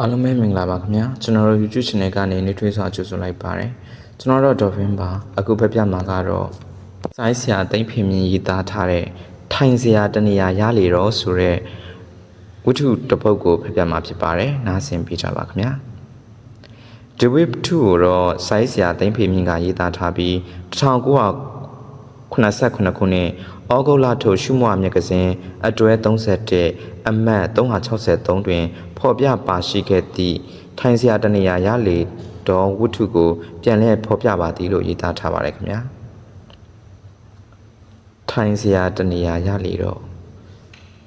အားလုံးပဲမင်္ဂလာပါခင်ဗျာကျွန်တော်တို့ YouTube channel ကနေနေထွေးစွာကြိုဆိုလိုက်ပါတယ်ကျွန်တော်တို့ Dolphin ပါအခုဖက်ပြမှာကတော့စိုင်းဆရာတိမ့်ဖေမြင်ရေးသားထားတဲ့ထိုင်ဆရာတနေရာရလေတော့ဆိုတဲ့ဝတ္ထုတစ်ပုဒ်ကိုဖက်ပြမှာဖြစ်ပါတယ်နားဆင်ပေးကြပါခင်ဗျာ The Whip 2ကိုတော့စိုင်းဆရာတိမ့်ဖေမြင်ကရေးသားထားပြီး 1989ခုနှစ်ဩဂုတ်လထုတ်ရှုမွာမြဂဇင်းအတွဲ31အမှတ်363တွင်ဖော်ပြပါရှိခဲ့သည့်ထိုင်ဆရာတနေရာရလေတော်ဝတ္ထုကို ပြန်လည်ဖော်ပြပါသည်လို့ရေးသားထားပါတယ်ခင်ဗျာထိုင်ဆရာတနေရာရလေတော့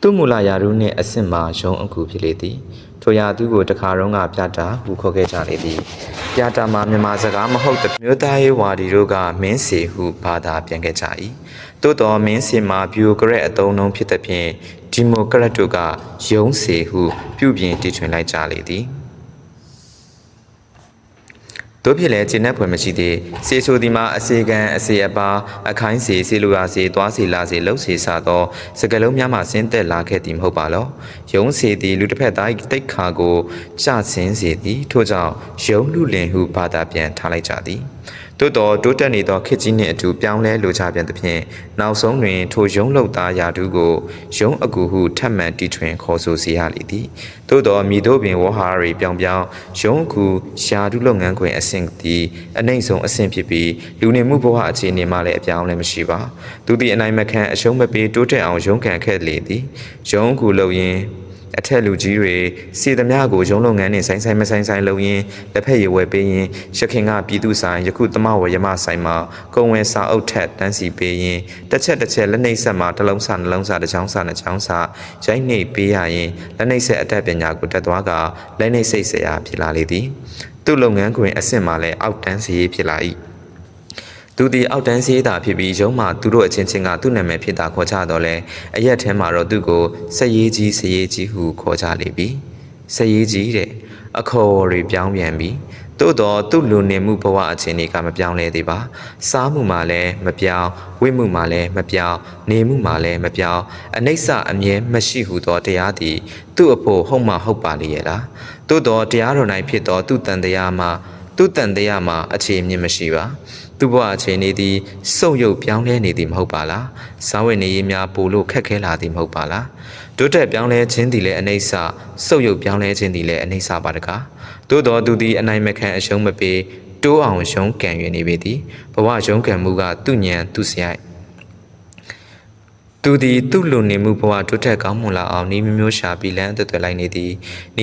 သူမူလာယာရုနှင့်အဆင့်မှာရုံးအကူဖြစ်လေသည် ထိုရာသူကိုတခါတော့ကပြတာဟုခေါ်ခဲ့ကြလေသည်ပြတာမှာမြန်မာစကားမဟုတ်တဲ့မြို့သားရေးဝါဒီတို့ကမင်းစီဟုဘာသာပြန်ခဲ့ကြ၏သို့တော်မင်းစီမှာဘျူကရက်အတုံးလုံးဖြစ်သည်ဖြင့်ဒီမိုကရက်တို့ကရုံးစီဟုပြုပြင်တည်ထွင်လိုက်ကြလေသည် တို့ဖြစ်လဲကျင်တဲ့ဖွယ်မရှိသေးစေဆိုဒီမှာအစေခံအစေအပါအခိုင်းစီစီလူရာစီသွားစီလာစီလှုပ်စီစသောစကလုံးများမှဆင်းသက်လာခဲ့သည်မဟုတ်ပါလောယုံစီသည်လူတစ်ဖက်သားတိတ်ခါကိုကြဆင်းစေသည်ထို့ကြောင့်ယုံလူလင်ဟုဘာသာပြန်ထားလိုက်ကြသည် သို့တော်တိုးတက်နေသောခေတ်ကြီးနှင့်အတူပြောင်းလဲလိုချပြန်သဖြင့်နောက်ဆုံးတွင်ထိုယုံလောက်သားယာတုကိုယုံအကူဟုထပ်မံတီထွင်ခေါ်ဆိုစီရလေသည်သို့တော်မိတို့ပင်ဝဟာရီပြောင်ပြောင်ယုံအကူယာတုလုပ်ငန်းခွင်အဆင့်သည်အနှိမ့်ဆုံးအဆင့်ဖြစ်ပြီးလူနေမှုဘဝအခြေအနေမှာလည်းအပြောင်းလဲမရှိပါသူသည်အနိုင်မခံအရှုံးမပေးတိုးတက်အောင်ယုံကန်ခဲ့လေသည်ယုံအကူလုပ်ရင်း အထက်လူကြီးတွေစီသမျှကိုရုံးလုပ်ငန်းနဲ့ဆိုင်ဆိုင်မဆိုင်ဆိုင်လုပ်ရင်းလက်ဖက်ရည်ဝယ်ပေးရင်းရခင်ကပြည်သူဆိုင်ယခုသမဝရမဆိုင်မှာကုံဝယ်စာအုပ်ထက်တန်းစီပေးရင်းတစ်ချက်တစ်ချက်လက်နှိပ်ဆက်မှာတစ်လုံးစာနှလုံးစာတစ်ချောင်းစာနှစ်ချောင်းစာရိုက်နှိပ်ပေးရရင်လက်နှိပ်ဆက်အတတ်ပညာကိုတက်သွားကလက်နှိပ်စိတ်ဆရာဖြစ်လာလေသည်သူ့လုပ်ငန်းခွင်အဆင့်မှာလည်းအောက်တန်းစီရေးဖြစ်လာ၏ သူဒီအောက်တန်းစီးတာဖြစ်ပြီးရုံးမှာသူတို့အချင်းချင်းကသူ့နာမည်ဖြစ်တာခေါ်ကြတော့လဲအရက်ထဲမှာတော့သူ့ကိုစက်ရေးကြီးစက်ရေးကြီးဟုခေါ်ကြလေပြီစက်ရေးကြီးတဲ့အခေါ်တွေပြောင်းပြန်ပြီသို့တော့သူ့လူနေမှုဘဝအခြေအနေကမပြောင်းလဲသေးပါစားမှုမှလည်းမပြောင်းဝိမှုမှလည်းမပြောင်းနေမှုမှလည်းမပြောင်းအနိစ္စအမြဲမရှိဟုသောတရားသည်သူ့အဖို့ဟုတ်မှဟုတ်ပါလေရဲ့လားသို့တော့တရားတော်၌ဖြစ်သောသူ့တန်တရားမှာသူ့တန်တရားမှာအခြေအမြင့်မရှိပါ သူ့ဘဝအခြေအနေသည်စုပ်ယုပ်ပြောင်းလဲနေသည်မဟုတ်ပါလားဇာဝတ်နေရေးများပိုလို့ခက်ခဲလာသည်မဟုတ်ပါလားတိုးတက်ပြောင်းလဲခြင်းသည်လည်းအနေဆာစုပ်ယုပ်ပြောင်းလဲခြင်းသည်လည်းအနေဆာပါတကားသို့တော်သူသည်အနိုင်မခံအရှုံးမပေးတိုးအောင်ရုံးကန်၍နေပေသည်ဘဝရုံးကန်မှုကသူ့ညံသူ့စရိုက်သူသည်သူ့လူနေမှုဘဝတိုးတက်ကောင်းမွန်လာအောင်ဤမျိုးမျိုးရှာပြီးလမ်းအသွက်သွယ်လိုက်နေသည်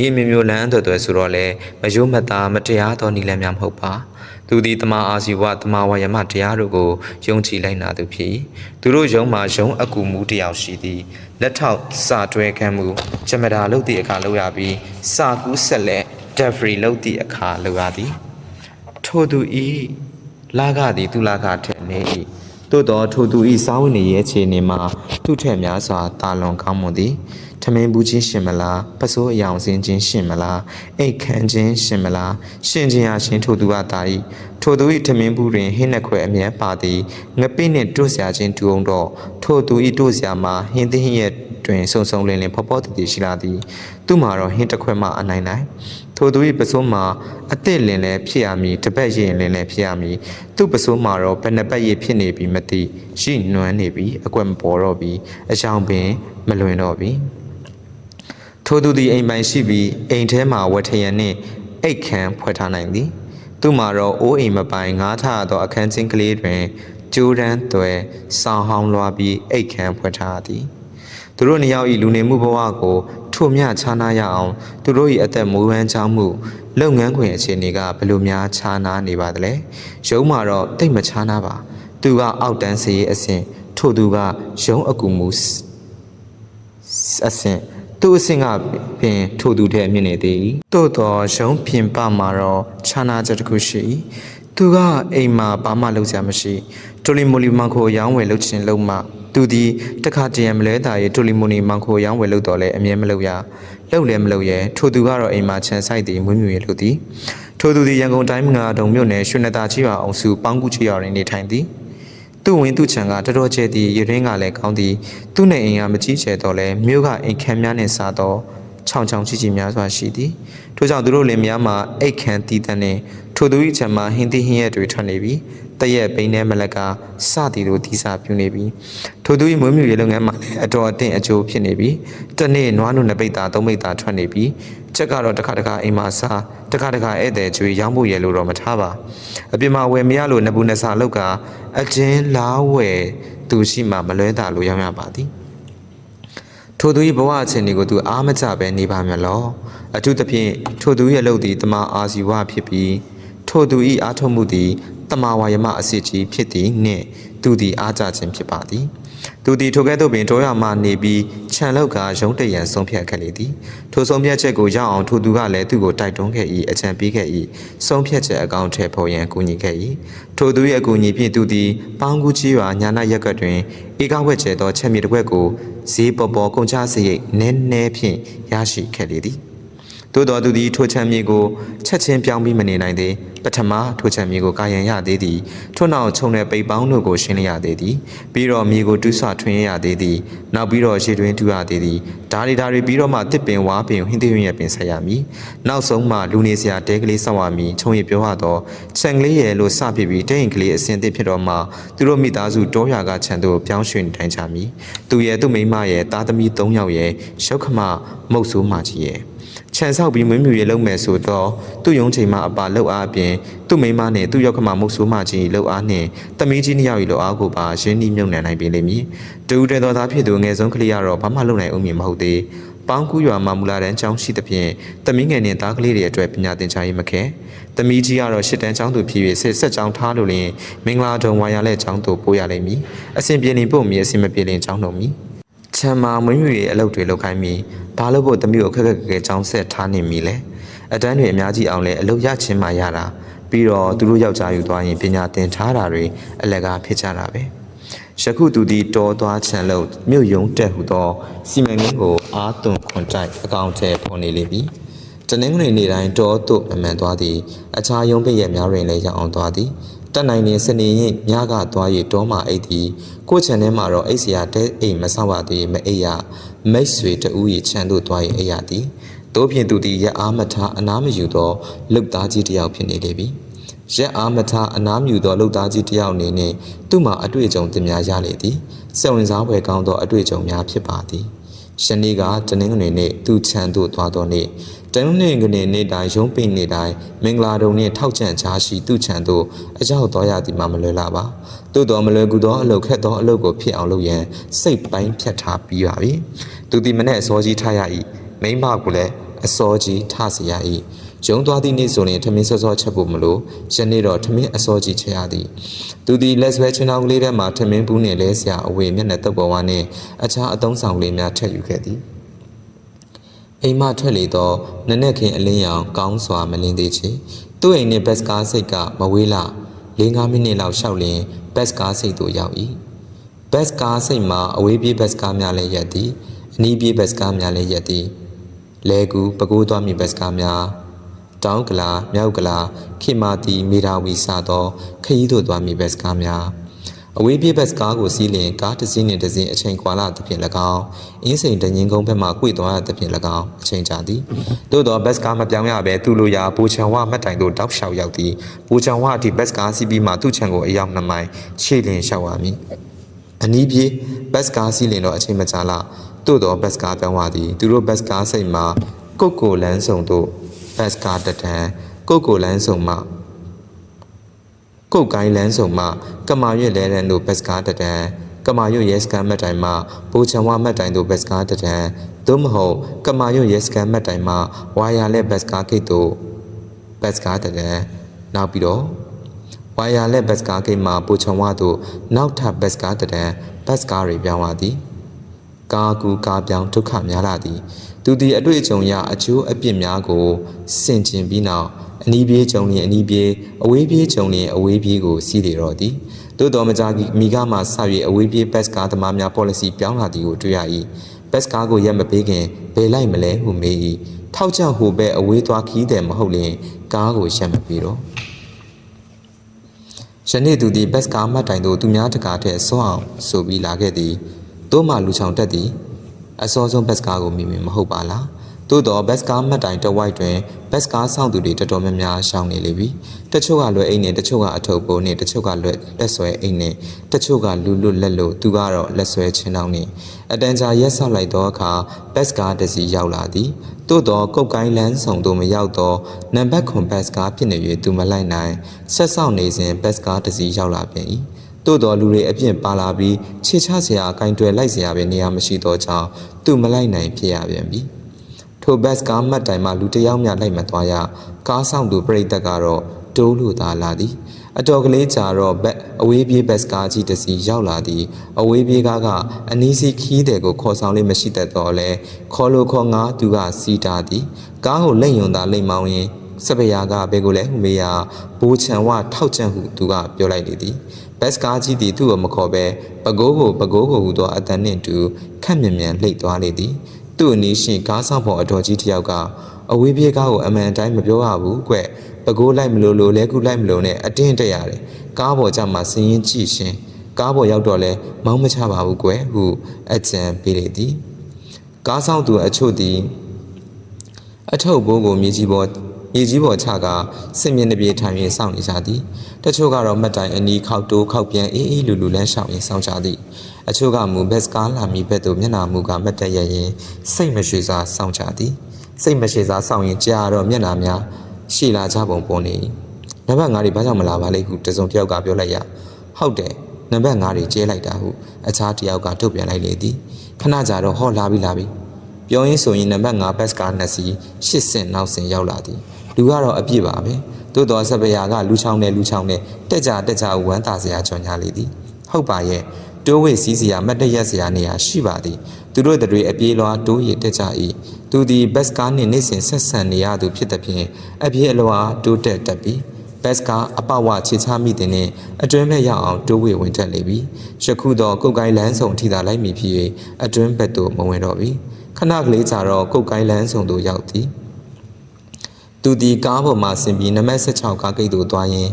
ဤမျိုးမျိုးလမ်းအသွက်သွယ်ဆိုတော့လေမယုံမသားမတရားသောဤလမ်းများမဟုတ်ပါ သူသည်တမအာဇီဝတမဝယမတရားတို့ကိုယုံကြည်လိုက်နာသူဖြစ်သူတို့ယုံမှာယုံအကူမူတယောက်ရှိသည်လက်ထောက်စာတွဲခံမှုဂျမတာလုပ်သည့်အခါလုပ်ရပြီးစာကူးဆက်လက်ဒက်ဖရီလုပ်သည့်အခါလုပ်ရသည်ထိုသူဤလာကသည်သူလာကထက်နေ၏သို့သောထိုသူဤစာဝတ်နေရဲ့အခြေအနေမှာသူ့ထက်များစွာတာလွန်ကောင်းမွန်သည် ထမင်းဘူးချင်းရှင်မလားပစိုးအယောင်စင်းချင်းရှင်မလားအိတ်ခမ်းချင်းရှင်မလားရှင်ချင်းဟာရှင်ထိုသူကတာ၏ထိုသူ၏ထမင်းဘူးတွင်ဟင်းနှက်ခွဲအမြဲပါသည်ငပိနှင့်တို့စရာချင်းတူအောင်တော့ထိုသူ၏တို့စရာမှာဟင်းသင်းရဲ့တွင်ဆုံဆုံလင်းလင်းဖော်ဖော်တည်တည်ရှိလာသည်သူ့မှာတော့ဟင်းတစ်ခွက်မှအနိုင်နိုင်ထိုသူ၏ပစိုးမှာအသစ်လင်လည်းဖြစ်ရမည်တပတ်ရင်လင်လည်းဖြစ်ရမည်သူ့ပစိုးမှာတော့ဘယ်နှပတ်ရဖြစ်နေပြီမသိရှိနွမ်းနေပြီအကွက်မပေါ်တော့ပြီအချောင်ပင်မလွင်တော့ပြီ ထိုသူသည်အိမ်ပိုင်ရှိပြီးအိမ်ထဲမှာဝတ်ထရံနှင့်အိတ်ခမ်းဖွဲ့ထားနိုင်သည်သူ့မှာတော့အိုးအိမ်မပိုင်ငားထရသောအခန်းချင်းကလေးတွင်ကျိုးတန်းသွဲဆောင်းဟောင်းလွားပြီးအိတ်ခမ်းဖွဲ့ထားသည်သူတို့နှစ်ယောက်ဤလူနေမှုဘဝကိုထိုမျှခြားနာရအောင်သူတို့၏အသက်မူဝမ်းချောင်းမှုလုပ်ငန်းခွင်အခြေအနေကဘယ်လိုများခြားနာနေပါသလဲရုံးမှာတော့တိတ်မခြားနာပါသူကအောက်တန်းစီရေးအဆင့်ထို့သူကရုံးအကူမှုအဆင့် သူ့အဆင့်ကပင်ထို့သူထက်မြင့်နေသေး၏သို့တော့ရုံးပြင်ပမှာတော့ခြားနာချက်တစ်ခုရှိ၏သူကအိမ်မှာဘာမှလုပ်စရာမရှိတိုလီမိုလီမန်ခိုရောင်းဝယ်လုပ်ချင်လုပ်မှသူဒီတခါတရံမလဲတာရဲ့တိုလီမိုနီမန်ခိုရောင်းဝယ်လုပ်တော့လဲအမြဲမလုပ်ရလုပ်လဲမလုပ်ရဲထိုသူကတော့အိမ်မှာခြံဆိုင်တည်မွေးမြူရလို့သည်ထိုသူဒီရန်ကုန်တိုင်းငါတုံမြို့နယ်ရွှေနတာချီပါအောင်စုပေါင်းကူချီရော်တွင်နေထိုင်သည် သူ့ဝင်သူ့ခြံကတော်တော်ကျဲသည်ရရင်းကလည်းကောင်းသည်သူ့နေအိမ်ကမကြီးကျယ်တော့လဲမြို့ကအိမ်ခမ်းများနှင့်စားသောချောင်ချောင်ချီချီများစွာရှိသည်ထို့ကြောင့်သူတို့လင်များမှာအိတ်ခမ်းတီးတန်းနှင့်ထိုသူ၏ချမ်းမှာဟင်းသီးဟင်းရက်တွေထွက်နေပြီး တရက်ပိန်းထဲမလက်ကစသည်တို့တီးစာပြုနေပြီးထိုသူ၏မွေးမြူရေးလုပ်ငန်းမှာအတော်အသင့်အကျိုးဖြစ်နေပြီးတစ်နေ့နွားနုနှစ်ပိတ်သားသုံးပိတ်သားထွက်နေပြီးချက်ကတော့တစ်ခါတစ်ခါအိမ်မှာစားတစ်ခါတစ်ခါဧည့်သည်ကျွေးရောင်းဖို့ရလို့တော့မထားပါအပြင်မှာဝယ်မရလို့နဘူးနဆာလောက်က အတင်းလားဝယ်သူရှိမှမလွဲတာလို့ရောင်းရပါသည်ထိုသူ၏ဘဝအခြေအနေကိုသူအားမကျပဲနေပါမလောအထူးသဖြင့်ထိုသူ၏အလုပ်သည်တမအာဇီဝဖြစ်ပြီးထိုသူ၏အားထုတ်မှုသည် တမဝါယမအစစ်ကြီးဖြစ်သည်နှင့်သူသည်အားကြခြင်းဖြစ်ပါသည်သူသည်ထိုကဲ့သို့ပင်တောရမှနေပြီးခြံလောက်ကရုံးတရံဆုံးဖြတ်ခဲ့လေသည်ထိုဆုံးဖြတ်ချက်ကိုရအောင်ထိုသူကလည်းသူ့ကိုတိုက်တွန်းခဲ့၏အကြံပေးခဲ့၏ဆုံးဖြတ်ချက်အကောင့်ထဲပေါ်ရန်ကူညီခဲ့၏ထိုသူ၏အကူအညီဖြင့်သူသည်ပေါင်းကူးကြီးရွာညာနာရက်ကွက်တွင်ဧကဝက်ကျဲသောချက်မြေတစ်ခွက်ကိုဈေးပေါ်ပေါ်ကုန်ချစရိတ်နည်းနည်းဖြင့်ရရှိခဲ့လေသည် သို့တော်သူသည်ထိုချမ်းမြေကိုချက်ချင်းပြောင်းပြီးမနေနိုင်သေးပထမထိုချမ်းမြေကိုကာယံရသေးသည်ထို့နောက်ခြုံတဲ့ပိတ်ပေါင်းတို့ကိုရှင်းလျရသေးသည်ပြီးတော့မြေကိုတူးဆွထွင်းရသေးသည်နောက်ပြီးတော့ရေတွင်းတူးရသေးသည်ဒါရီဒါရီပြီးတော့မှတစ်ပင်ဝါပင်ဟင်းသေးရွံ့ရပင်ဆက်ရမည်နောက်ဆုံးမှလူနေစရာတဲကလေးဆောက်ရမည်ခြုံရပြောရတော့ခြံကလေးရဲ့လို့စဖြစ်ပြီးတဲရင်ကလေးအစင်သစ်ဖြစ်တော့မှသူတို့မိသားစုတောရွာကခြံတို့ပြောင်းရွှေ့နေထိုင်ကြမည်သူရဲ့သူ့မိန်းမရဲ့သားသမီး၃ယောက်ရဲ့ရှုတ်ခမမုတ်ဆိုးမကြီးရဲ့ ခြံဆောက်ပြီးမွေးမြူရေးလုပ်မယ်ဆိုတော့သူ့ရုံးချိန်မှာအပါလှုပ်အားအပြင်သူ့မိန်းမနဲ့သူ့ရောက်ခမမုတ်ဆိုးမကြီးလှုပ်အားနဲ့တမီးကြီးနှစ်ယောက်ရဲ့လှုပ်အားကိုပါရင်းနှီးမြုပ်နှံနိုင်ပြီလိမ့်မည်တူတဲ့တော်သားဖြစ်သူငယ်ဆုံးကလေးကတော့ဘာမှလုပ်နိုင်ဦးမည်မဟုတ်သေးပေါင်းကူးရွာမှာမူလာတန်းကျောင်းရှိသဖြင့်တမီးငယ်နဲ့သားကလေးတွေအတွက်ပညာသင်ကြားရေးမခဲတမီးကြီးကတော့ရှစ်တန်းကျောင်းသူဖြစ်၍ဆက်ဆက်ကျောင်းထားလို့လျင်မင်္ဂလာတုံဝါရလက်ကျောင်းသို့ပို့ရလိမ့်မည်အစဉ်ပြေလင်ပို့မည်အစဉ်မပြေလင်ကျောင်းတော်မည် ချမ်းမာမွေးမြူရေးအလုပ်တွေလုပ်ခိုင်းပြီးဘာလို့ဖို့တမျိုးအခက်အခက်ခဲခဲចောင်းဆက်ထားနေမိလဲအတန်းတွေအများကြီးအောင်လဲအလုပ်ရချင်းမှရတာပြီးတော့သူတို့ယောက်ျားယူသွားရင်ပညာသင်ထားတာတွေအလကားဖြစ်ကြတာပဲယခုသူဒီတော်သွားချန်လို့မြို့ယုံတက်ဟူသောစီမံကိန်းကိုအားသွန်ခွန်တိုက်အကောင့်ထဲပေါ်နေလိမ့်မည်တနင်္ဂနွေနေ့တိုင်းတော်သို့အမှန်သွားသည်အခြားယုံပိတ်ရများတွင်လည်းရောက်အောင်သွားသည် တက်နိုင်နေစနေရင်ညကသွားရတောမှအိတ်သည်ကိုယ့်ခြံထဲမှာတော့အိတ်စရာတဲအိမ်မဆောက်ရသေးမအိတ်ရမိတ်ဆွေတူ၏ခြံသို့သွားရအိတ်ရသည်တို့ဖြင့်သူသည်ရက်အားမထားအနားမယူသောလှုပ်သားကြီးတစ်ယောက်ဖြစ်နေလေပြီရက်အားမထားအနားမယူသောလှုပ်သားကြီးတစ်ယောက်အနေနဲ့သူ့မှာအတွေ့အကြုံတင်များရလေသည်စိတ်ဝင်စားဖွယ်ကောင်းသောအတွေ့အကြုံများဖြစ်ပါသည်ရှနေ့ကတနင်္ဂနွေနေ့သူခြံသို့သွားသောနေ့ တနင်္ဂနွေနေ့နေ့တိုင်းရုံးပိတ်နေ့တိုင်းမင်္ဂလာတုံနှင့်ထောက်ချံချားရှိသူခြံသို့အကြောက်တော်ရသည်မှမလွယ်လာပါသို့တော်မလွယ်ကူသောအလုပ်ခက်သောအလုပ်ကိုဖြစ်အောင်လုပ်ရန်စိတ်ပိုင်းဖြတ်ထားပြီးပါပြီသူသည်မနေ့အစောကြီးထားရ၏မိန်းမကလည်းအစောကြီးထားစီရ၏ရုံးသွားသည့်နေ့ဆိုရင်ထမင်းစောစောချက်ဖို့မလို့ယနေ့တော့ထမင်းအစောကြီးချက်ရသည်သူသည်လက်ဆွဲချင်းအောင်ကလေးထဲမှထမင်းဘူးနှင့်လဲစရာအဝေမျက်နှာတုပ်ပေါ်ဝါနှင့်အခြားအသုံးဆောင်ကလေးများထည့်ယူခဲ့သည် အိမ်မထွက်လေတော့နနက်ခင်းအလင်းရောင်ကောင်းစွာမလင်းသေးချေသူ့အိမ်နဲ့ဘက်စကားစိတ်ကမဝေးလာ၄၅မိနစ်လောက်ရှောက်လင်ဘက်စကားစိတ်သို့ရောက်၏ဘက်စကားစိတ်မှာအဝေးပြေးဘက်စကားများလည်းရက်သည်အနီးပြေးဘက်စကားများလည်းရက်သည်လဲကူပကိုးသွားမည့်ဘက်စကားများတောင်းကလာမြောက်ကလာခေမာတီမေရာဝီစသောခရီးသို့သွားမည့်ဘက်စကားများ အဝေးပြေးဘက်စကားကိုစီးလင်ကားတစ်စီးနှင့်တစ်စီးအချိန်ကွာလာသဖြင့်၎င်းအင်းစိန်တငင်းကုန်းဘက်မှကွေ့သွားရသဖြင့်၎င်းအချိန်ကြာသည်သို့သောဘက်စကားမပြောင်းရဘဲသူ့လိုရာပူချံဝမှတ်တိုင်သို့တောက်လျှောက်ရောက်သည်ပူချံဝအထိဘက်စကားစီးပြီးမှသူ့ခြံကိုအရောက်နှစ်မိုင်ခြေလင်လျှောက်ရမည်အနီးပြေးဘက်စကားစီးလင်တော့အချိန်မကြာလာသို့သောဘက်စကားပြောင်းသွားသည်သူတို့ဘက်စကားစိတ်မှာကုတ်ကိုလန်းဆောင်သို့ဘက်စကားတထန်ကုတ်ကိုလန်းဆောင်မှ ကုတ်ကိုင်းလန်းစုံမှကမာရွတ်လဲရန်တို့ဘက်စကားတတန်ကမာရွတ်ရဲစကန်မတ်တိုင်မှဘူချံဝမတ်တိုင်တို့ဘက်စကားတတန်သို့မဟုတ်ကမာရွတ်ရဲစကန်မတ်တိုင်မှဝါယာလက်ဘက်စကားဂိတ်တို့ဘက်စကားတတန်နောက်ပြီးတော့ဝါယာလက်ဘက်စကားဂိတ်မှဘူချံဝတို့နောက်ထပ်ဘက်စကားတတန်ဘက်စကားတွေပြောင်းလာသည်ကာကူကာပြောင်ဒုက္ခများလာသည် သူသည်အတွေ့အကြုံရအကျိုးအပြစ်များကိုစင်ကျင်ပြီးနောက် အနီးပြေးကြုံလျင်အနီးပြေးအဝေးပြေးကြုံလျင်အဝေးပြေးကိုစီးလေတော့သည်သို့တော်မကြမီမိကမှဆောက်၍အဝေးပြေးဘက်စကားသမားများ policy ပြောင်းလာသည်ကိုတွေ့ရ၏ဘက်စကားကိုရက်မပေးခင်ဘယ်လိုက်မလဲဟုမေး၏ထောက်ချဟိုဘက်အဝေးသွားခီးတယ်မဟုတ်လျင်ကားကိုရက်မပေးတော့ယနေ့သူသည်ဘက်စကားမှတ်တိုင်သို့သူများတကာထက်ဆွအောင်ဆိုပြီးလာခဲ့သည်တို့မှလူချောင်တက်သည်အစောဆုံးဘက်စကားကိုမိမိမဟုတ်ပါလား သူသို့တော့ဘတ်ကားမှတ်တိုင်တစ်ဝိုက်တွင်ဘတ်ကားဆောင်သူတွေတော်တော်များများရှောင်နေလေပြီတချို့ကလွယ်အိတ်နဲ့တချို့ကအထုပ်ပိုးနဲ့တချို့ကလွယ်လက်ဆွဲအိတ်နဲ့တချို့ကလူလွတ်လက်လို့သူကတော့လက်ဆွဲချင်းတောင်းနေအတန်ကြာရက်ဆောက်လိုက်သောအခါဘတ်ကားတစ်စီးရောက်လာသည်သို့တော့ကုတ်ကိုင်းလန်းဆောင်သို့မရောက်တော့နံပါတ်ခွန်ဘတ်ကားဖြစ်နေ၍သူမလိုက်နိုင်ဆက်ဆောက်နေစဉ်ဘတ်ကားတစ်စီးရောက်လာပြန်၏သို့တော်လူတွေအပြင့်ပါလာပြီးခြေချစရာအကင်တွယ်လိုက်စရာပဲနေရာမရှိတော့ကြောင်းသူမလိုက်နိုင်ဖြစ်ရပြန်ပြီ ထိုဘတ်ကားမှတ်တိုင်မှလူတစ်ယောက်မျှလိုက်မသွားရကားဆောင်သူပြိတ္တကတော့တိုးလို့သာလာသည်အတော်ကလေးကြာတော့ဘက်အဝေးပြေးဘတ်ကားကြီးတစ်စီးရောက်လာသည်အဝေးပြေးကားကအနီးစီခီးတဲ့ကိုခေါ်ဆောင်လေးမရှိတတ်တော့လဲခေါ်လို့ခေါ်ငါသူကစီးတာသည်ကားကိုလက်ယုံသာလိမ့်မောင်းရင်စပယာကဘယ်ကိုလဲဟူမေးရာဘိုးချံဝထောက်ချံဟုသူကပြောလိုက်လေသည်ဘတ်ကားကြီးသည်သူ့ကိုမခေါ်ပဲပကိုးကိုပကိုးကိုဟူသောအတန်နှင့်တူခက်မြန်မြန်လှိတ်သွားလေသည် သူ့အနီးရှိကားဆောင်ပေါ်အတော်ကြီးတစ်ယောက်ကအဝေးပြေးကားကိုအမှန်တိုင်းမပြောရဘူးကွပကိုးလိုက်မလို့လို့လဲကူလိုက်မလို့နဲ့အတင်းတက်ရတယ်ကားပေါ်ကျမှစင်းရင်ကြည့်ရှင်ကားပေါ်ရောက်တော့လဲမောင်းမချပါဘူးကွဟုအကြံပေးလေသည်ကားဆောင်သူအချို့သည်အထုပ်ဘိုးကိုမြေကြီးပေါ်မြေကြီးပေါ်ချကစစ်မြင့်တစ်ပြေထိုင်ရင်စောင့်နေကြသည်တချို့ကတော့မှတ်တိုင်အနီးခောက်တိုးခောက်ပြန်အေးအေးလူလူလန်းရှောင်ရင်စောင့်ကြသည် အချို့ကမူဘက်စကားလာမီဘက်သို့မျက်နှာမူကမတ်တက်ရရင်စိတ်မရှိစားစောင့်ကြသည်စိတ်မရှိစားစောင့်ရင်ကြာတော့မျက်နှာများရှည်လာကြပုံပေါ်နေနံပါတ်5တွေဘာကြောင့်မလာပါလိမ့်ဟုတစုံတစ်ယောက်ကပြောလိုက်ရဟုတ်တယ်နံပါတ်5တွေကျဲလိုက်တာဟုအခြားတစ်ယောက်ကထုတ်ပြန်လိုက်လေသည်ခဏကြာတော့ဟောလာပြီလာပြီပြောရင်းဆိုရင်နံပါတ်5ဘတ်ကားနှစ်စီး80ဆင့်နောက်ဆင့်ရောက်လာသည်လူကတော့အပြည့်ပါပဲသို့တော်စပယာကလူချောင်းနဲ့လူချောင်းနဲ့တက်ကြတက်ကြဝမ်းသာစရာကြော်ညာလေသည်ဟုတ်ပါရဲ့ တိုးဝေစီးစရာမတ်တရက်စရာနေရာရှိပါသည်သူတို့တွေအပြေးလွှာတိုးရတက်ကြ၏သူသည်ဘတ်ကားနှင့်နေ့စဉ်ဆက်ဆံနေရသူဖြစ်သည်ဖြင့်အပြေးအလွှာတိုးတက်တတ်ပြီးဘတ်ကားအပဝချေချမိတဲ့နှင့်အတွင်းဘက်ရောက်အောင်တိုးဝေဝင်တက်လေပြီယခုတော့ကုတ်ကိုင်းလန်းဆောင်ထိသာလိုက်မိဖြစ်၍အတွင်းဘက်သို့မဝင်တော့ပြီခဏကလေးကြာတော့ကုတ်ကိုင်းလန်းဆောင်သို့ရောက်သည်သူဒီကားပေါ်မှဆင်ပြီးနမက်16ကားဂိတ်သို့သွားရင်း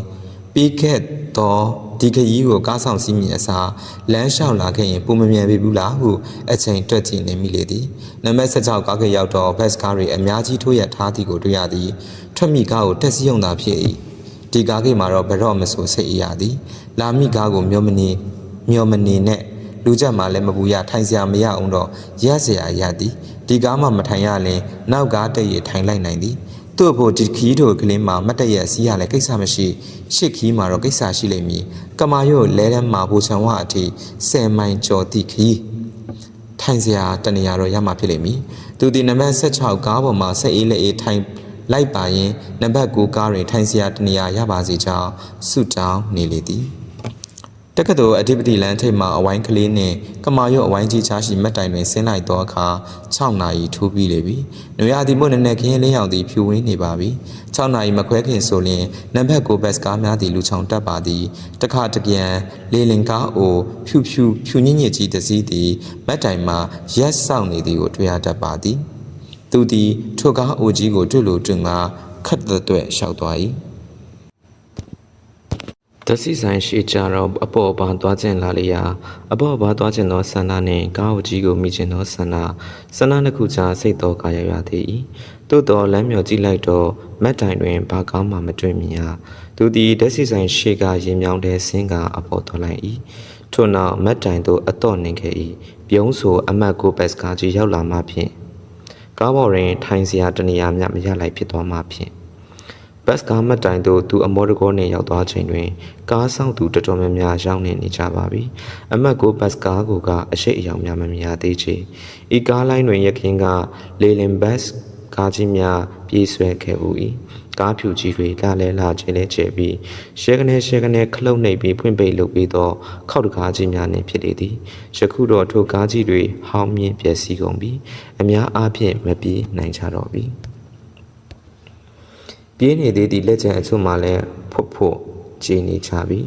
ပြီးခဲ့တော့ဒီခရီးကိုကားဆောင်စီးမြင်အစားလမ်းလျှောက်လာခဲ့ရင်ပုံမမြန်ပြီဘူးလားဟုအချိန်တွက်ကြည့်နေမိလေသည်နမက်16ကားဂိတ်ရောက်တော့ဘတ်ကားတွေအများကြီးထိုးရထားသည်ကိုတွေ့ရသည်ထွက်မိကားကိုတက်စီးုံသာဖြစ်၏ဒီကားဂိတ်မှာတော့ဘရော့မဆိုစိတ်အေးရသည်လာမိကားကိုမျောမနေမျောမနေနဲ့လူကြက်မှလည်းမပူရထိုင်စရာမရအောင်တော့ရက်စရာရသည်ဒီကားမှမထိုင်ရရင်နောက်ကားတက်ရထိုင်လိုက်နိုင်သည် သူ့အဖို့ဒီခီးတို့ကလေးမှာမတ်တရက်စီးရလဲကိစ္စမရှိရှစ်ခီးမှာတော့ကိစ္စရှိလိမ့်မည်ကမာရို့လဲတန်းမှာဘူချံဝအထိ10မိုင်ကျော်သည့်ခီးထိုင်စရာတနေရာတော့ရမှာဖြစ်လိမ့်မည်သူဒီနံပါတ်16ကားပေါ်မှာဆက်အေးလက်အေးထိုင်လိုက်ပါရင်နံပါတ်9ကားတွင်ထိုင်စရာတနေရာရပါစေကြောင်းဆုတောင်းနေလေသည် တက္ကသိုလ်အဓိပတိလမ်းထိပ်မှအဝိုင်းကလေးနှင့်ကမာရွတ်အဝိုင်းကြီးချားရှိမတ်တိုင်တွင်ဆင်းလိုက်သောအခါ6နာရီထိုးပြီးလေပြီ။နွေရာသီမို့နည်းနည်းခင်းလင်းရောင်သည်ဖြူဝင်းနေပါပြီ။6နာရီမခွဲခင်ဆိုလျင်နံပါတ်9ဘတ်ကားများသည်လူချောင်တက်ပါသည်။တခါတကြံလေလင်ကားအိုဖြူဖြူဖြူညင်ညစ်ကြီးတစ်စီးသည်မတ်တိုင်မှရက်ဆောင်နေသည်ကိုတွေ့ရတတ်ပါသည်။သူသည်ထိုကားအိုကြီးကိုတွေ့လို့တွေ့ငါခတ်တဲ့အတွက်ရှောက်သွား၏။ဓာ တ်စီဆိုင်ရှိကြတော့အပေါ်ဘာသွားခြင်းလာလျာအပေါ်ဘာသွားခြင်းသောဆန္ဒနှင့်ကားအကြီးကိုမိခြင်းသောဆန္ဒဆန္ဒနှစ်ခုကြားစိတ်တော်ကာရရသည်သို့တော်လမ်းမြော်ကြည့်လိုက်တော့မက်တိုင်တွင်ဘာကောင်းမှမတွေ့မြင်ရသူသည်ဓာတ်စီဆိုင်ရှိကရင်မြောင်းတဲ့ဆင်းကအပေါ်ထွက်လိုက်၏ထို့နောက်မက်တိုင်သို့အတော့နေခဲ့၏ပြုံးဆိုအမတ်ကိုဘတ်စကားကြီးရောက်လာမှဖြင့်ကားပေါ်တွင်ထိုင်စရာတနေရာမျှမရလိုက်ဖြစ်သွားမှဖြင့် ဘတ်ကားမတိုင်သို့သူအမောတကောနှင့်ရောက်သွားချိန်တွင်ကားဆောင်သူတော်တော်များများရောက်နေနေကြပါပြီ။အမတ်ကိုဘတ်ကားကိုကအရှိအယောင်များမမြင်ရသေးချေ။ဤကားလိုင်းတွင်ရခင်ကလေလင်ဘတ်ကားကြီးများပြေးဆွဲခဲ့ဦး၏။ကားဖြူကြီးတွေလာလဲလာချဲလဲချဲပြီးရှဲကနေရှဲကနေခလုတ်နှိပ်ပြီးဖွင့်ပိတ်လုပ်ပြီးတော့ခောက်တကားကြီးများနှင့်ဖြစ်လေသည်။ယခုတော့ထိုကားကြီးတွေဟောင်းမြင့်ပျက်စီးကုန်ပြီ။အများအားဖြင့်မပြေးနိုင်ကြတော့ပြီ။ ပြေးနေသေးသည့်လက်ကျန်အချို့မှလည်းဖွတ်ဖွတ်ခြေနေချပြီ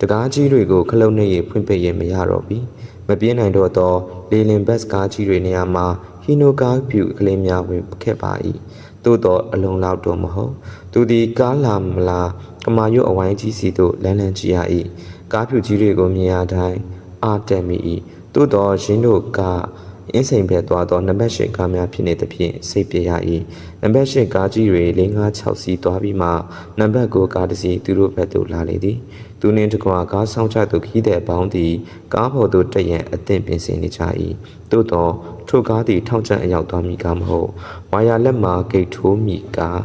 တကားကြီးတွေကိုခလုတ်နှိပ်ရဖွင့်ပိတ်ရမရတော့ပြီမပြေးနိုင်တော့သောလေလင်ဘတ်ကားကြီးတွေနေရာမှာဟီနိုကားဖြူကလေးများဝင်ခဲ့ပါ၏သို့တော့အလုံးလောက်တော့မဟုတ်သူသည်ကားလာမလားကမာရွတ်အဝိုင်းကြီးစီသို့လန်းလန်းကြည့်ရ၏ကားဖြူကြီးတွေကိုမြင်ရတိုင်းအာတက်မိ၏သို့တော့ရင်းတို့က အအင်းစိန်ဘက်သွားသောနံပါတ်၈ကားများဖြစ်နေသဖြင့်စိတ်ပြေရ၏နံပါတ်၈ကားကြီးတွေ၄၅6စီးသွားပြီးမှနံပါတ်9ကားတစ်စီးသူတို့ဘက်သို့လာလေသည်သူနှင့်တကွာကားဆောင်ချသူခီးတဲ့ပေါင်းသည်ကားပေါ်သို့တက်ရန်အသင့်ပြင်ဆင်နေကြ၏သို့သောထိုကားသည်ထောက်ကျန်အရောက်သွားမိကားမဟုတ်ဝါယာလက်မှာဂိတ်ထိုးမိကား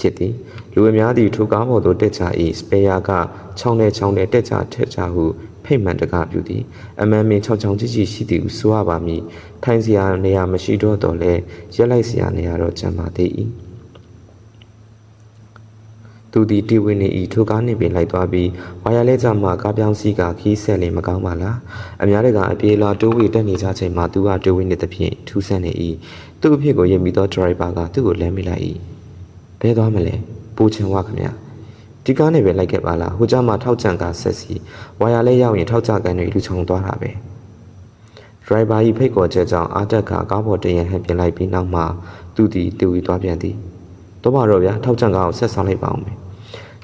ဖြစ်သည်လူအများသည်ထိုကားပေါ်သို့တက်ချ၏စပယ်ယာကချောင်းနဲ့ချောင်းနဲ့တက်ချထက်ချဟု ဖိတ်မှန်တကားပြုသည်အမှန်မင်းချောင်းချောင်းကြည့်ကြည့်ရှိသည်ဟုဆိုရပါမည်ထိုင်စရာနေရာမရှိတော့တော့လဲရက်လိုက်စရာနေရာတော့ကျန်ပါသေး၏သူသည်တီဝင်းနေဤထိုကားနှင့်ပင်လိုက်သွားပြီးဝါရလဲကြမှကားပြောင်းစီးကခီးဆက်လင်မကောင်းပါလားအများတကအပြေလာတိုးဝေတက်နေကြချိန်မှာသူကတိုးဝေနေသဖြင့်ထူးဆန်းနေ၏သူ့အဖြစ်ကိုရိပ်မိသောဒရိုက်ဘာကသူ့ကိုလမ်းမိလိုက်၏ဘဲသွားမလဲပူချင်ဝခင်ဗျာ ဒီကားနဲ့ပဲလိုက်ခဲ့ပါလားဟိုကြမှာထောက်ကြံကဆက်စီဝါရလဲရောက်ရင်ထောက်ကြကန်တွေလူချုံသွားတာပဲဒရိုင်ဘာကြီးဖိတ်ခေါ်ချက်ကြောင့်အာတက်ကကားပေါ်တင်ရဟန်ပြင်လိုက်ပြီးနောက်မှသူသည်တူဝီသွားပြန်သည်တော့ပါတော့ဗျာထောက်ကြံကားကိုဆက်ဆောင်လိုက်ပါအောင်မယ်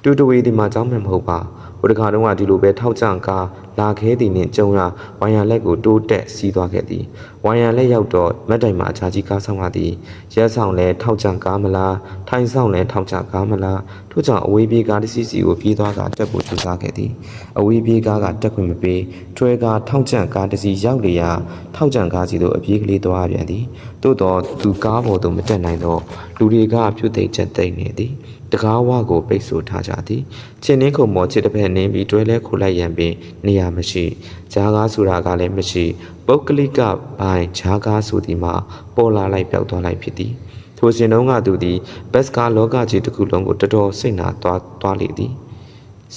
တူတူဝီဒီမှာကြောင်းမှမဟုတ်ပါဟို တခါတုန်းကဒီလိုပဲထောက်ကြံကားလာခဲသည်နှင့်ကြုံရဝိုင်ယာလက်ကိုတိုးတက်စီးသွားခဲ့သည်ဝိုင်ယာလက်ရောက်တော့မက်တိုင်မှာအခြားကြီးကားဆောင်ရသည်ရဲဆောင်လဲထောက်ကြံကားမလားထိုင်ဆောင်လဲထောက်ကြံကားမလားထို့ကြောင့်အဝေးပြေးကားတစ်စီးစီကိုပြေးသွားတာတက်ဖို့ကြိုးစားခဲ့သည်အဝေးပြေးကားကတက်ခွင့်မပေးထွဲကားထောက်ကြံကားတစ်စီးရောက်လေရာထောက်ကြံကားစီတို့အပြေးကလေးသွားပြန်သည်သို့တော့သူကားပေါ်သို့မတက်နိုင်တော့လူတွေကပြုတ်သိမ့်ချက်သိမ့်နေသည် တကားဝကိုပိတ်ဆို့ထားကြသည်ချင်းနှင်းခုံမော်ချစ်တစ်ဖက်နင်းပြီးတွဲလဲခိုလိုက်ရန်ပင်နေရာမရှိဂျာကားဆိုတာကလည်းမရှိပုတ်ကလိကပိုင်းဂျာကားဆိုသည်မှာပေါ်လာလိုက်ပြောက်သွားလိုက်ဖြစ်သည်ထိုစဉ်တုန်းကသူသည်ဘက်စကားလောကကြီးတစ်ခုလုံးကိုတော်တော်စိတ်နာသွားသွားလေသည်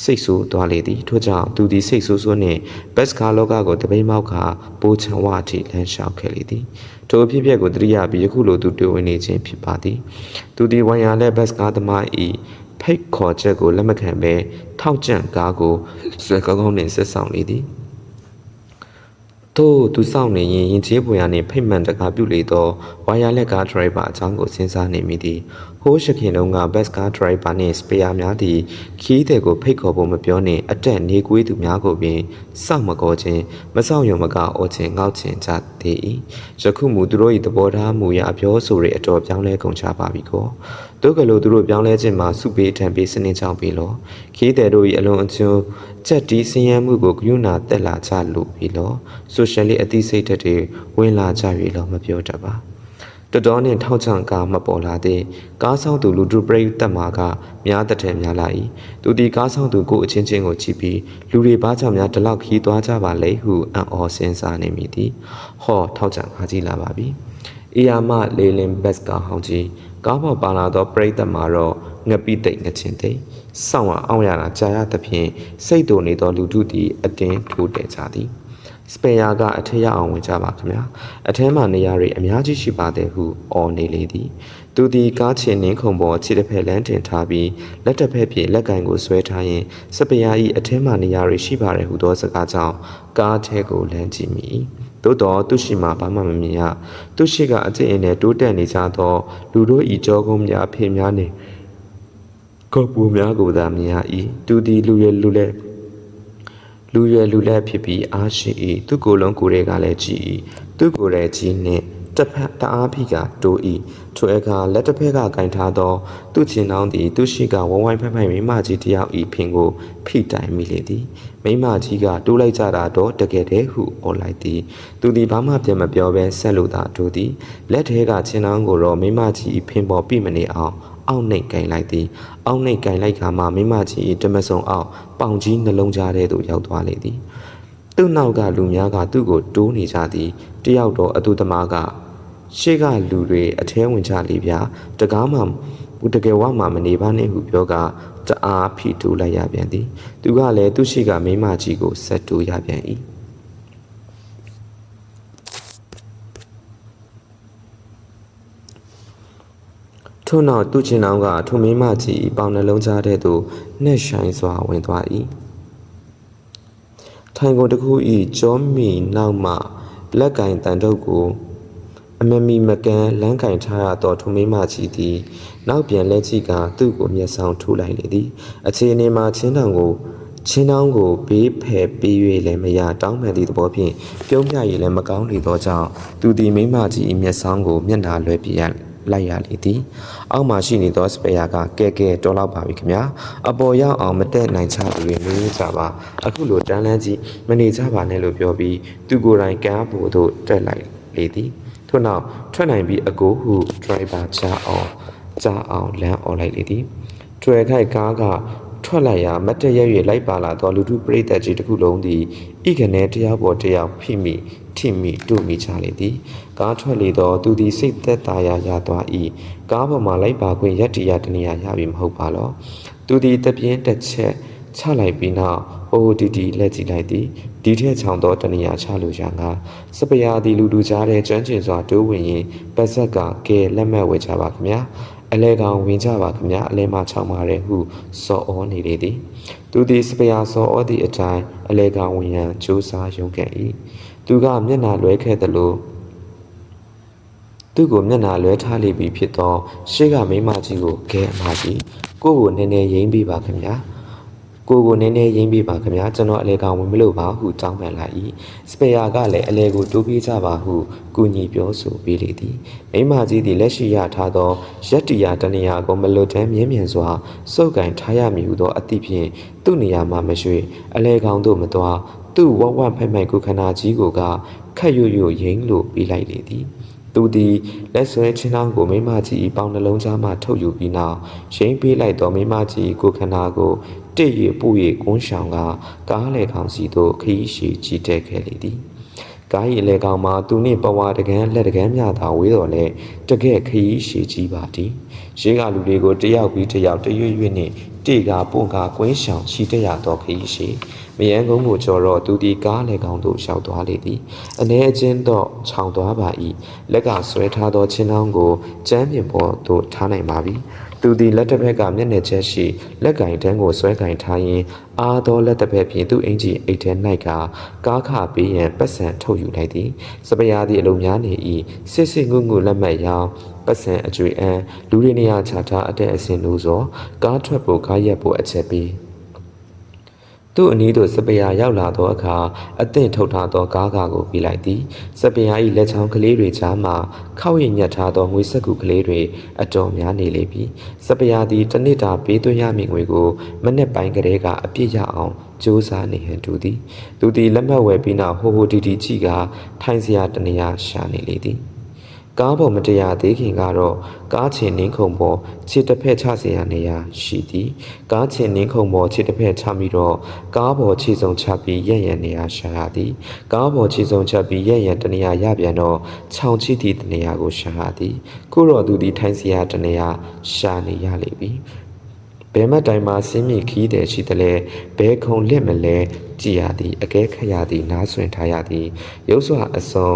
စိတ်ဆိုးသွားလေသည်ထို့ကြောင့်သူသည်စိတ်ဆိုးဆိုးနှင့်ဘက်စကားလောကကိုတပိမောက်ကပိုးချံဝအထိလမ်းလျှောက်ခဲ့လေသည်ထိုအဖြစ်အပျက်ကိုတတိယပြီးယခုလိုသူတွေ့ဝင်နေခြင်းဖြစ်ပါသည်သူသည်ဝိုင်ယာလက်ဘက်စကားသမား၏ဖိတ်ခေါ်ချက်ကိုလက်မခံဘဲထောက်ကျန့်ကားကိုဆွဲကောင်းကောင်းနှင့်ဆက်ဆောင်လေသည် ထို့သူစောင့်နေရင်ရင်ကျေးပွေရနှင့်ဖိတ်မှန်တကားပြုလေသောဝါယာလက်ကားဒရိုက်ဘာအကြောင်းကိုစဉ်းစားနေမိသည်ဟိုးရှခင်တုန်းကဘက်ကားဒရိုက်ဘာနှင့်စပီယာများသည်ခီးတဲ့ကိုဖိတ်ခေါ်ဖို့မပြောနှင့်အတက်နေကွေးသူများကိုပင်စောင့်မကောခြင်းမစောင့်ရုံမကအောခြင်းငေါက်ခြင်းကြသေး၏ယခုမူသူတို့၏သဘောထားမူရာပြောဆိုတွေအတော်ပြောင်းလဲကုန်ချပါပြီကော တို့ကလေးသူတို့ပြောင်းလဲခြင်းမှာစုပေးထံပေးစနစ်ကြောင့်ပြီလောခီးတဲ့တို့၏အလွန်အကျွန်းချက်တီးစင်းရဲမှုကိုဂရုဏာတက်လာကြလို့ပြီလောဆိုရှယ်လစ်အသိစိတ်ဓာတ်တွေဝင်လာကြပြီလောမပြောတတ်ပါတတော်နှင့်ထောက်ချံကားမပေါ်လာသေးကားဆောင်သူလူဒူပရိတ်တက်မှာကများတဲ့ထဲများလာ၏သူဒီကားဆောင်သူကိုအချင်းချင်းကိုကြည့်ပြီးလူတွေဘာကြောင့်များဒီလောက်ခီးသွားကြပါလဲဟုအံ့ဩစဉ်းစားနေမိသည်ဟောထောက်ချံခါကြီးလာပါပြီအီယာမလေလင်ဘက်စကာဟောင်းကြီး ကားပေါ်ပါလာသောပရိသတ်မှာတော့ငပိတိတ်ငချင်းတိတ်စောင့်အောင်ရတာကြာရသဖြင့်စိတ်တူနေသောလူထုသည်အတင်းထိုးတယ်ကြသည်စပယ်ယာကအထက်ရအောင်ဝင်ကြပါခင်ဗျာအထဲမှာနေရာတွေအများကြီးရှိပါတယ်ဟုအော်နေလေသည်သူသည်ကားချင်နှင်းခုံပေါ်ခြေတစ်ဖက်လမ်းတင်ထားပြီးလက်တစ်ဖက်ဖြင့်လက်ကင်ကိုဆွဲထားရင်စပယ်ယာ၏အထဲမှာနေရာတွေရှိပါတယ်ဟုသောစကားကြောင့်ကားထဲကိုလမ်းကြည့်မိ၏ သို့တော်သူရှိမှဘာမှမမြင်ရသူရှိကအကျင့်အင်းနဲ့တိုးတက်နေကြသောလူတို့ဤကြောကုန်းများအဖေများနှင့်ကော့ပူများကိုသာမြင်ရ၏သူသည်လူရဲလူလဲလူရဲလူလဲဖြစ်ပြီးအားရှိ၏သူကိုယ်လုံးကိုယ်တွေကလည်းကြည်၏သူကိုယ်ရဲ့ကြီးနှင့်တစ်ဖက်တအားဖိကတိုး၏ထိုအခါလက်တစ်ဖက်ကကင်ထားသော သူ့ချင်နှောင်းသည် သူရှိကဝဝိုင်းဖိုင်ဖိုင်မိမကြီးတယောက်၏ဖင်ကိုဖိတိုင်မိလေသည် မိမကြီးကတိုးလိုက်ကြတာတော့တကယ်တည်းဟုအော်လိုက်သည်သူသည်ဘာမှပြန်မပြောဘဲဆက်လို့သာတိုးသည်လက်ထဲကချင်နှောင်းကိုတော့မိမကြီး၏ဖင်ပေါ်ပြိမနေအောင်အောက်နှိတ်ကင်လိုက်သည်အောက်နှိတ်ကင်လိုက်ခါမှမိမကြီး၏တမဆုံအောက်ပေါင်ကြီးနှလုံးကြားထဲသို့ရောက်သွားလေသည်သူ့နောက်ကလူများကသူ့ကိုတိုးနေကြသည်တယောက်တော့အတူသမားကရှေ့ကလူတွေအထဲဝင်ကြလေဗျာတကားမှဘူးတကယ်ဝမှမနေပါနဲ့ဟုပြောက တအားဖိတူးလိုက်ရပြန်သည် သူကလည်းသူ့ရှိကမိမကြီးကိုဆက်တူးရပြန်၏ထို့နောက်သူ့ချင်းနောင်ကထိုမိမကြီးပေါင်နှလုံးကြားထဲသို့နှက်ဆိုင်စွာဝင်သွား၏ထိုင်ကုန်တစ်ခု၏ကြောမီနောက်မှလက်ကင်တန်တုပ်ကို အမမီမကန်လမ်းကင်ထားရသောထိုမိမကြီးသည် နောက်ပြန်လဲကြည့်ကသူ့ကိုမျက်စောင်းထိုးလိုက်လေသည်အခြေအနေမှာချင်းတောင်ကိုချင်းနှောင်းကိုဘေးဖယ်ပေး၍လည်းမရတောင်းပန်သည့်သဘောဖြင့်ပြုံးပြရည်လည်းမကောင်းလေသောကြောင့်သူသည်မိမကြီး၏မျက်စောင်းကိုမျက်နှာလွှဲပြရလိုက်ရလေသည်အောက်မှရှိနေသောစပယ်ယာကကဲကဲတော်လောက်ပါပြီခင်ဗျာအပေါ်ရောက်အောင်မတက်နိုင်ချသူတွေမင်းကြပါအခုလိုတန်းလန်းကြီးမနေကြပါနဲ့လို့ပြောပြီးသူကိုယ်တိုင်ကမ်းဖို့သို့တက်လိုက်လေသည်ထို့နောက်ထွက်နိုင်ပြီးအကိုဟုဒရိုင်ဘာချအောင် ကြားအောင်လမ်းអော်လိုက်လေသည်ထွယ်ခိုက်ကားကထွက်လိုက်ရာမတ်တရရွေလိုက်ပါလာသောလူထုပရိသတ်ကြီးတစ်ခုလုံးသည်ဤကနေတရားပေါ်တရားဖိမိထိမိတို့မိချလေသည်ကားထွက်လေသောသူသည်စိတ်သက်သာရာရသွား၏ကားပေါ်မှလိုက်ပါခွင့်ယတ္တိယတနေရာရပြီမဟုတ်ပါလောသူသည်တပြင်းတစ်ချက်ချလိုက်ပြီးနောက်အိုဒီဒီလက်ကြည့်လိုက်သည်ဒီထက်ချောင်သောတနေရာချလို့ရငါစပယာသည်လူလူကြားတဲ့ကျွမ်းကျင်စွာတိုးဝင်ရင်ပတ်ဆက်ကကဲလက်မှတ်ဝေချပါခင်ဗျာ အလဲကောင်ဝင်ကြပါခင်ဗျာအလဲမချောင်းပါတဲ့ဟုစော်ဩနေလေသည် သူသည်စပယာစော်ဩသည့်အတိုင်းအလဲကောင်ဝင်ရန်ကြိုးစားရုန်းကန်၏သူကမျက်နှာလွဲခဲ့သလိုသူ့ကိုမျက်နှာလွဲထားလိပြီဖြစ်သောရှေ့ကမိန်းမကြီးကိုကဲအမကြီးကိုယ့်ကိုနည်းနည်းရိမ့်ပေးပါခင်ဗျာ ကိုကိုနည်းနည်းရင်းပြပါခင်ဗျာကျွန်တော်အလဲကောင်ဝင်မလို့ပါဟုတောင်းပန်လိုက်၏စပယ်ယာကလည်းအလဲကိုတိုးပေးကြပါဟုကူညီပြောဆိုပေးလေသည်မိမကြီးသည်လက်ရှိရထားသောရက်တီယာတနေရာကိုမလွတ်တမ်းမြင်းမြန်စွာစုပ်ကင်ထားရမည်ဟုသောအသည့်ဖြင့်သူ့နေရာမှမရွှေ့အလဲကောင်သို့မသွားသူ့ဝဝဖိုက်မိုက်ကုခနာကြီးကိုကခက်ရွရွရင်းလို့ပေးလိုက်လေသည်သူသည်လက်ဆွဲချင်းနှောင်းကိုမိမကြီး၏ပေါင်နှလုံးသားမှထုတ်ယူပြီးနောက်ရိမ့်ပေးလိုက်သောမိမကြီးကိုခန္ဓာကို တစ်ရပူရကွန်းရှောင်ကကားလေကောင်စီသို့ခရီးရှည်ကြည့်တက်ခဲ့လေသည်ကားရီလေကောင်မှာသူနှင့်ပဝါတကန်းလက်တကန်းမြသာဝေးတော်လဲတကက်ခရီးရှည်ကြီးပါသည်ရှေးကလူတွေကိုတယောက်ပြီးတယောက်တရွရွနှင့်တေကပွန်ကကွင်းရှောင်ချီတက်ရသောခရီးရှည်မယန်းကုန်းကိုကျော်တော့သူဒီကားလေကောင်သို့ရှောက်သွားလေသည်အ ਨੇ အချင်းတော့ခြောင်သွားပါ၏လက်ကဆွဲထားသောချင်းနှောင်းကိုကျမ်းပြင်ပေါ်သို့ထားနိုင်ပါပြီ သူသည်လက်တစ်ဖက်ကမျက်နှာချက်ရှိလက်ကင်တန်းကိုဆွဲကင်ထားရင်းအားသောလက်တစ်ဖက်ဖြင့်သူ့အင်ကြီးအိတ်ထဲ၌ကကားခပေးရန်ပတ်စံထုတ်ယူလိုက်သည်စပယားသည့်အလုံးများနေ၏စစ်စစ်ငုံငုလက်မှတ်ရောင်းပတ်စံအကျွေအံလူတွေနေရာချထားအတဲ့အစင်လို့ဆိုကားထွက်ဖို့ကားရက်ဖို့အချက်ပြီး သူ့အနီးသို့စပယာရောက်လာသောအခါအသင့်ထုတ်ထားသောကားကားကိုပြီးလိုက်သည်စပယာ၏လက်ချောင်းကလေးတွေကြားမှခောက်ရညက်ထားသောငွေစက္ကူကလေးတွေအတော်များနေလေပြီစပယာသည်တစ်နှစ်တာပေးသွင်းရမည့်ငွေကိုမနေ့ပိုင်းကလေးကအပြည့်ရအောင်စူးစမ်းနေဟန်တူသည်သူသည်လက်မှတ်ဝယ်ပြီးနောက်ဟိုဟိုတီတီကြည့်ကထိုင်စရာတနေရာရှာနေလေသည် ကားပေါ်မတရားသေးခင်ကတော့ကားချင်နင်းခုံပေါ်ခြေတစ်ဖက်ချစရာနေရာရှိသည်ကားချင်နင်းခုံပေါ်ခြေတစ်ဖက်ချပြီးတော့ကားပေါ်ခြေစုံချပြီးရက်ရံနေရာရှာရသည်ကားပေါ်ခြေစုံချပြီးရက်ရံတနေရာရပြန်တော့ခြောင်ချီသည့်တနေရာကိုရှာရသည်ခုတော့သူသည်ထိုင်းစရာတနေရာရှာနေရလိမ့်မည် ဘဲမတ်တိုင်းမှာစင်းမြေခီးတယ်ရှိတယ်လေဘဲခုံလက်မလဲကြည်ရသည်အကဲခတ်ရသည်နားဆွင့်ထားရသည်ရုပ်စွာအစုံ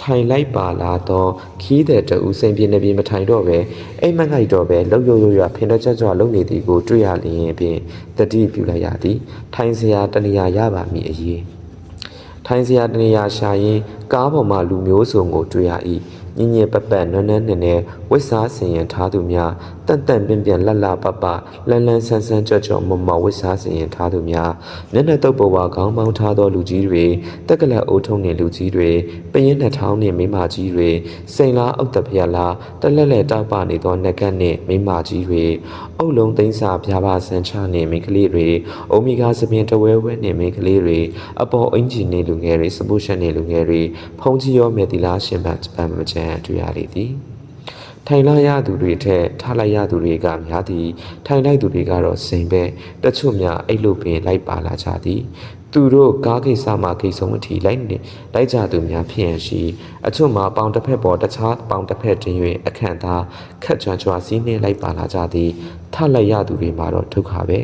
ထိုင်လိုက်ပါလာတော့ခီးတဲ့တူစိန်ပြင်းနေပြီးမထိုင်တော့ပဲအိမ်မငိုက်တော့ပဲလှုပ်ရွရွရွဖင်တော့ကြွကြွလုံနေသည်ကိုတွေ့ရလျင်ဖြင့်တတိပြုလိုက်ရသည် ထိုင်စရာတနေရာရပါမည်အရေးထိုင်စရာတနေရာရှာရင်ကားပေါ်မှာလူမျိုးစုံကိုတွေ့ရ၏ညင်ညင်ပပနွမ်းနွမ်းနဲ့နဲ့ဝစ်စားဆင်ရင်ထားသူများ တန့်တန့်ပြင်းပြင်းလှလှပပလန်းလန်းဆန်းဆန်းကြော့ကြော့မမဝစ်စားဆင်ရင်ထားသူများမျက်နှာတုပ်ပေါ်ဝါခေါင်းပေါင်းထားသောလူကြီးတွေတက်ကလက်အိုးထုံးနေလူကြီးတွေပရင်နှထောင်းနေမိမကြီးတွေစိန်လားအုတ်တဖျက်လားတလက်လက်တောက်ပနေသောနက်ခတ်နှင့်မိမကြီးတွေအုတ်လုံးသိန်းစာပြားပါဆန်းချနေမိန်းကလေးတွေအိုမီဂါစပင်တဝဲဝဲနေမိန်းကလေးတွေအပေါ်အင်ဂျင်နေလူငယ်တွေစပူရှန်နေလူငယ်တွေဖုံးကြီးရောမြက်တီလားရှင်ပန်ပန်မချန်တွေ့ရလေသည် ထိုင်လိုက်ရသူတွေထက်ထားလိုက်ရသူတွေကများသည်ထိုင်လိုက်သူတွေကတော့စိန်ပဲတချို့များအိတ်လို့ပင်လိုက်ပါလာကြသည်သူတို့ကားကိစ္စမှာကိစ္စမထီလိုက်နေလိုက်ကြသူများဖြစ်ရန်ရှိအချို့မှာပေါင်တစ်ဖက်ပေါ်တခြားပေါင်တစ်ဖက်တင်၍အခန့်သားခက်ကြွကြွစီးနှင်းလိုက်ပါလာကြသည် ထလိုက်ရသူတွေမှာတော့ဒုက္ခပဲ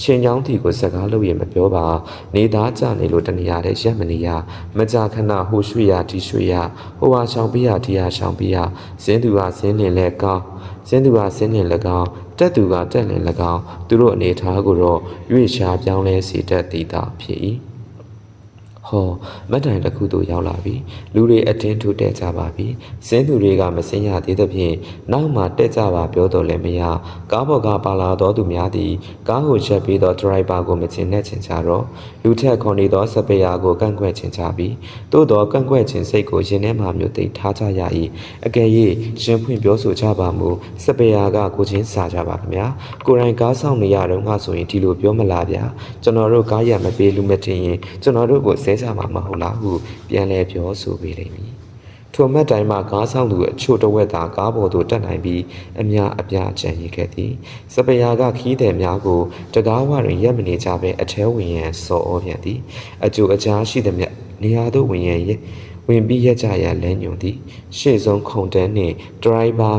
ချင်းချောင်းတီကိုစကားလို့ရမပြောပါနေသားကြနေလို့တနေရာတဲ့ရက်မနေရမကြခဏဟိုရွှေ့ရဒီရွှေ့ရဟိုဟာရှောင်ပြရဒီဟာရှောင်ပြရဇင်းသူကဇင်းနေလဲကောင်းဇင်းသူကဇင်းနေ၎င်းတက်သူကတက်လင်၎င်းသူတို့အနေထားကိုတော့ရွေ့ရှားပြောင်းလဲစေတတ်သည်သာဖြစ်၏ ဟောမတ်တိုင်တစ်ခုတို့ရောက်လာပြီလူတွေအတင်းထိုးတက်ကြပါပြီစင်းသူတွေကမစင်းရသေးသဖြင့်နောက်မှတက်ကြပါပြောတော့လည်းမရကားပေါ်ကပါလာတော်သူများသည်ကားကိုချက်ပြီးတော့ဒရိုက်ဘာကိုမချင်နဲ့ချင်ကြတော့လူထက်ခွန်နေသောစပယ်ယာကိုကန့်ကွက်ချင်ကြပြီသို့တော့ကန့်ကွက်ခြင်းစိတ်ကိုရင်ထဲမှမြို့သိမ်းထားကြရ၏အကယ်၍ရှင်ဖွင့်ပြောဆိုကြပါမူစပယ်ယာကကိုချင်းစာကြပါခင်ဗျာကိုယ်တိုင်ကားဆောင်နေရတော့ငါဆိုရင်ဒီလိုပြောမလားဗျာကျွန်တော်တို့ကားရမပေးလူမတင်ရင်ကျွန်တော်တို့ကိုဆဲကြမှာမဟုတ်လားဟုပြန်လဲပြောဆိုပေးလိမ့်မည်ထိုမတ်တိုင်းမှာကားဆောင်သူအချို့တစ်ဝက်သာကားပေါ်သို့တက်နိုင်ပြီးအများအပြားကျန်ရစ်ခဲ့သည်စပယ်ယာကခီးသည်များကိုတကားဝတွင်ရက်မနေကြဘဲအထဲဝင်ရန်စော်ဩပြန်သည်အကျိုးအကြားရှိသည်မြတ်နေရာသို့ဝင်ရန်ရဲ့ဝင်ပြီးရက်ကြရန်လဲညွန်သည်ရှေ့ဆုံးခုံတန်းနှင့်ဒရိုင်ဘာ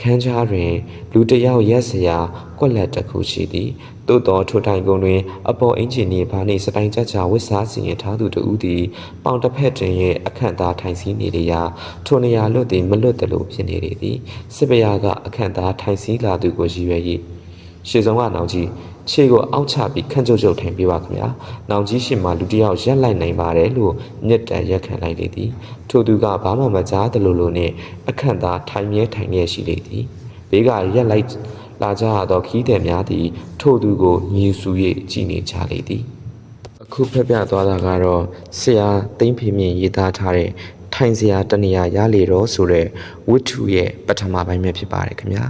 ခန်းကြားတွင် လူတစ်ယောက်ရက်စရာကွက်လက်တစ်ခုရှိသည် သို့တော်ထိုတိုင်ကုန်းတွင် အပေါ်အင်ဂျင်နီဘာနှင့်စတိုင်ကြကြဝစ်စားစီရင်ထားသူတို့သည်ပေါင်တစ်ဖက်တွင်ရဲ့အခန့်သားထိုင်စီးနေလေရာထိုနေရာလွတ်သည်မလွတ်တလို့ဖြစ်နေလေသည်စစ်ပရာကအခန့်သားထိုင်စီးလာသူကိုရည်ရွယ်၍ရှေ့ဆုံးကနောင်ကြီးခြေကိုအောက်ချပြီးခန့်ကျုပ်ကျုပ်ထိုင်ပြပါခင်ဗျာ။နောင်ကြီးရှင်မှာလူတစ်ယောက်ရက်လိုက်နိုင်ပါတယ်လို့မြစ်တန်ရက်ခံလိုက်လေသည်။ထိုသူကဘာမှမကြားသလိုလိုနဲ့အခန့်သားထိုင်မြဲထိုင်မြဲရှိလေသည်။ဘေးကရက်လိုက် လာကြရသောခီးသည်များသည် ထိုသူကိုညီဆူ၍ကြည်နေကြလေသည်။အခုဖက်ပြသွားတာကတော့ဆရာသိမ့်ဖေမြင့်ရေးသားထားတဲ့ထိုင်စရာတနေရာရလေတော့ဆိုတဲ့ဝတ္ထုရဲ့ပထမပိုင်းပဲဖြစ်ပါတယ်ခင်ဗျာ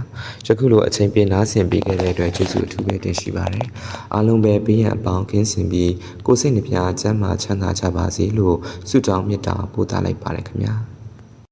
ယခုလိုအချိန်ပြနားဆင်ပေးခဲ့တဲ့အတွက်ကျေးဇူးအထူးပဲတင်ရှိပါတယ်အားလုံးပဲဘေးရန်အပေါင်းကင်းစင်ပြီးကိုယ်စိတ်နှပြချမ်းသာချမ်းသာကြပါစေလို့ဆုတောင်းမေတ္တာပို့သလိုက်ပါတယ်ခင်ဗျာ